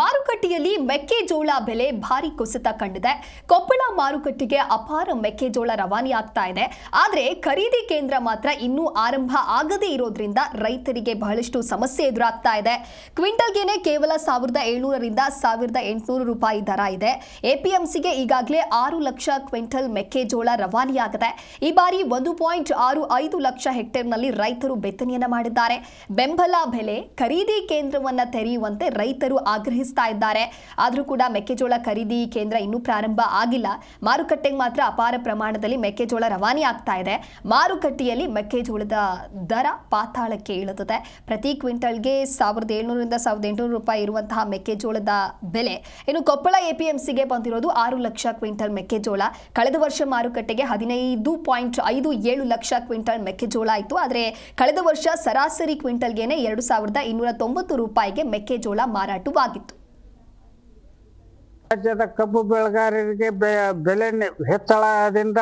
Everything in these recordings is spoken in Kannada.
ಮಾರುಕಟ್ಟೆಯಲ್ಲಿ ಮೆಕ್ಕೆಜೋಳ ಬೆಲೆ ಭಾರಿ ಕುಸಿತ ಕಂಡಿದೆ. ಕೊಪ್ಪಳ ಮಾರುಕಟ್ಟೆಗೆ ಅಪಾರ ಮೆಕ್ಕೆಜೋಳ ರವಾನೆಯಾಗ್ತಾ ಇದೆ. ಆದರೆ ಖರೀದಿ ಕೇಂದ್ರ ಮಾತ್ರ ಇನ್ನೂ ಆರಂಭ ಆಗದೇ ಇರೋದ್ರಿಂದ ರೈತರಿಗೆ ಬಹಳಷ್ಟು ಸಮಸ್ಯೆ ಎದುರಾಗ್ತಾ ಇದೆ. ಕ್ವಿಂಟಲ್ಗೆನೆ ಕೇವಲ ಸಾವಿರದ ಏಳ್ನೂರರಿಂದ ಸಾವಿರದ ಎಂಟುನೂರು ರೂಪಾಯಿ ದರ ಇದೆ. ಎಪಿಎಂಸಿಗೆ ಈಗಾಗಲೇ ಆರು ಲಕ್ಷ ಕ್ವಿಂಟಲ್ ಮೆಕ್ಕೆಜೋಳ ರವಾನೆಯಾಗಿದೆ. ಈ ಬಾರಿ ಒಂದು ಪಾಯಿಂಟ್ ಆರು ಐದು ಲಕ್ಷ ಹೆಕ್ಟೇರ್ನಲ್ಲಿ ರೈತರು ಬೆತ್ತನೆಯನ್ನ ಮಾಡಿದ್ದಾರೆ. ಬೆಂಬಲ ಬೆಲೆ ಖರೀದಿ ಕೇಂದ್ರವನ್ನ ತೆರೆಯುವಂತೆ ರೈತರು ಇದ್ದಾರೆ. ಆದರೂ ಕೂಡ ಮೆಕ್ಕೆಜೋಳ ಖರೀದಿ ಕೇಂದ್ರ ಇನ್ನೂ ಪ್ರಾರಂಭ ಆಗಿಲ್ಲ. ಮಾರುಕಟ್ಟೆಗೆ ಮಾತ್ರ ಅಪಾರ ಪ್ರಮಾಣದಲ್ಲಿ ಮೆಕ್ಕೆಜೋಳ ರವಾನೆ ಆಗ್ತಾ ಇದೆ. ಮಾರುಕಟ್ಟೆಯಲ್ಲಿ ಮೆಕ್ಕೆಜೋಳದ ದರ ಪಾತಾಳಕ್ಕೆ ಇಳಿದಿದೆ. ಪ್ರತಿ ಕ್ವಿಂಟಲ್ಗೆ ಸಾವಿರದ ಏಳ್ನೂರಿಂದ ಸಾವಿರದ ಎಂಟುನೂರು ರೂಪಾಯಿ ಇರುವಂತಹ ಮೆಕ್ಕೆಜೋಳದ ಬೆಲೆ. ಇನ್ನು ಕೊಪ್ಪಳ ಎಪಿಎಂಸಿಗೆ ಬಂದಿರೋದು ಆರು ಲಕ್ಷ ಕ್ವಿಂಟಲ್ ಮೆಕ್ಕೆಜೋಳ. ಕಳೆದ ವರ್ಷ ಮಾರುಕಟ್ಟೆಗೆ ಹದಿನೈದು ಪಾಯಿಂಟ್ ಐದು ಏಳು ಲಕ್ಷ ಕ್ವಿಂಟಲ್ ಮೆಕ್ಕೆಜೋಳ ಇತ್ತು ಆದರೆ ಕಳೆದ ವರ್ಷ ಸರಾಸರಿ ಕ್ವಿಂಟಲ್ಗೆನೆ ಎರಡು ಸಾವಿರದ ಇನ್ನೂರ ತೊಂಬತ್ತು ರೂಪಾಯಿಗೆ ಮೆಕ್ಕೆಜೋಳ ಮಾರಾಟವಾಗಿತ್ತು. ರಾಜ್ಯದ ಕಬ್ಬು ಬೆಳೆಗಾರರಿಗೆ ಬೆಲೆ ಹೆಚ್ಚಳದಿಂದ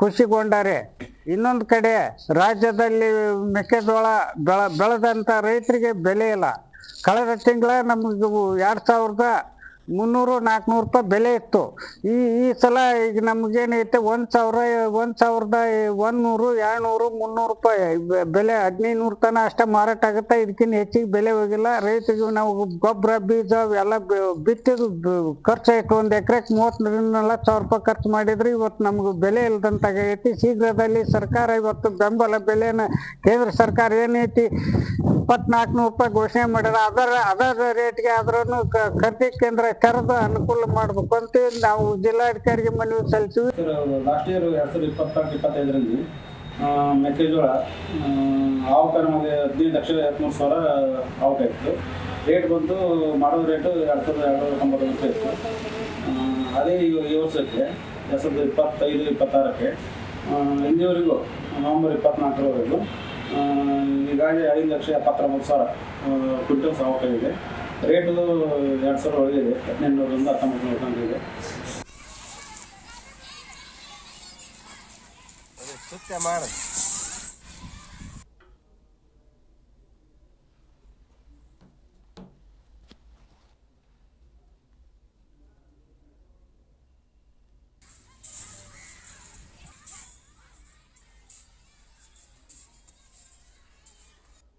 ಖುಷಿಗೊಂಡಾರೆ ಇನ್ನೊಂದು ಕಡೆ ರಾಜ್ಯದಲ್ಲಿ ಮೆಕ್ಕೆಜೋಳ ಬೆಳ ಬೆಳೆದಂಥ ರೈತರಿಗೆ ಬೆಲೆ ಇಲ್ಲ. ಕಳೆದ ತಿಂಗಳ ನಮಗೆ ಎರಡು ಸಾವಿರದ ಮುನ್ನೂರು ನಾಲ್ಕುನೂರು ರೂಪಾಯಿ ಬೆಲೆ ಇತ್ತು. ಈ ಈ ಸಲ ಈಗ ನಮಗೇನೈತೆ, ಒಂದು ಸಾವಿರ, ಒಂದು ಸಾವಿರದ ಒಂದುನೂರು, ಎರಡುನೂರು, ಮುನ್ನೂರು ರೂಪಾಯಿ. ಬೆಲೆ ಹದಿನೈದು ನೂರು ತನಕ ಅಷ್ಟೇ ಮಾರಾಟ ಆಗುತ್ತೆ. ಇದಕ್ಕಿಂತ ಹೆಚ್ಚಿಗೆ ಬೆಲೆ ಹೋಗಿಲ್ಲ. ರೈತರಿಗೆ ನಾವು ಗೊಬ್ಬರ, ಬೀಜ ಎಲ್ಲ ಬಿತ್ತಿದ್ದು ಬ- ಖರ್ಚು ಆಯ್ತು. ಒಂದು ಎಕರೆಗೆ ಮೂವತ್ತರಿಂದ ನಲವತ್ತು ಸಾವಿರ ರೂಪಾಯಿ ಖರ್ಚು ಮಾಡಿದ್ರೆ ಇವತ್ತು ನಮ್ಗೆ ಬೆಲೆ ಇಲ್ದಂತಾಗೈತಿ ಶೀಘ್ರದಲ್ಲಿ ಸರ್ಕಾರ ಇವತ್ತು ಬೆಂಬಲ ಬೆಲೆನ ಕೇಂದ್ರ ಸರ್ಕಾರ ಏನೈತಿ ಇಪ್ಪತ್ನಾಲ್ಕು ನೂರು ರೂಪಾಯಿ ಘೋಷಣೆ ಮಾಡ್ಯಾರ ಅದರ ಅದರ ರೇಟ್ಗೆ ಆದ್ರೂ ಖರೀದಿ ಕೇಂದ್ರ ತೆರೆದು ಅನುಕೂಲ ಮಾಡ್ಬೇಕು ಅಂತ ನಾವು ಜಿಲ್ಲಾಧಿಕಾರಿಗೆ ಮನವಿ ಸಲ್ಲಿಸಿವಿ ಲಾಸ್ಟ್ ಇಯರ್ ಎರಡು ಸಾವಿರದ ಇಪ್ಪತ್ನಾಲ್ಕು ಇಪ್ಪತ್ತೈದರಲ್ಲಿ ಮೆಕ್ಕೆಜೋಳ ಆವಕ ನಮಗೆ ಹದಿನೈದು ಲಕ್ಷದ ಎಪ್ಪತ್ಮೂರು ಸಾವಿರ ಆವಕ ಇತ್ತು. ರೇಟ್ ಬಂದು ಮಾಡೋ ರೇಟು ಎರಡು ಸಾವಿರದ ಎರಡು ತೊಂಬತ್ತು ಲಕ್ಷ ಇತ್ತು ಅದೇ ಈ ಈ ವರ್ಷಕ್ಕೆ, ಎರಡು ಸಾವಿರದ ಇಪ್ಪತ್ತೈದು, ಇಪ್ಪತ್ತಾರಕ್ಕೆ ಇಂದಿವರೆಗೂ, ನವಂಬರ್ ಇಪ್ಪತ್ನಾಲ್ಕರವರೆಗೂ ಈಗಾಗಲೇ ಐದು ಲಕ್ಷ ಎಪ್ಪತ್ತೊಂಬತ್ತು ಸಾವಿರ ಕ್ವಿಂಟಲ್ಸ್ ಆವಕ ಇದೆ. ರೇಟು ಎರಡು ಸಾವಿರ ಒಳಗಿದೆ ಇದೆ. ಹದಿನೆಂಟುನೂರಿಂದ ಹತ್ತೊಂಬತ್ತು ನೂರು ತನಕ ಇದೆ. ಸುತ್ತ ಮಾಡ.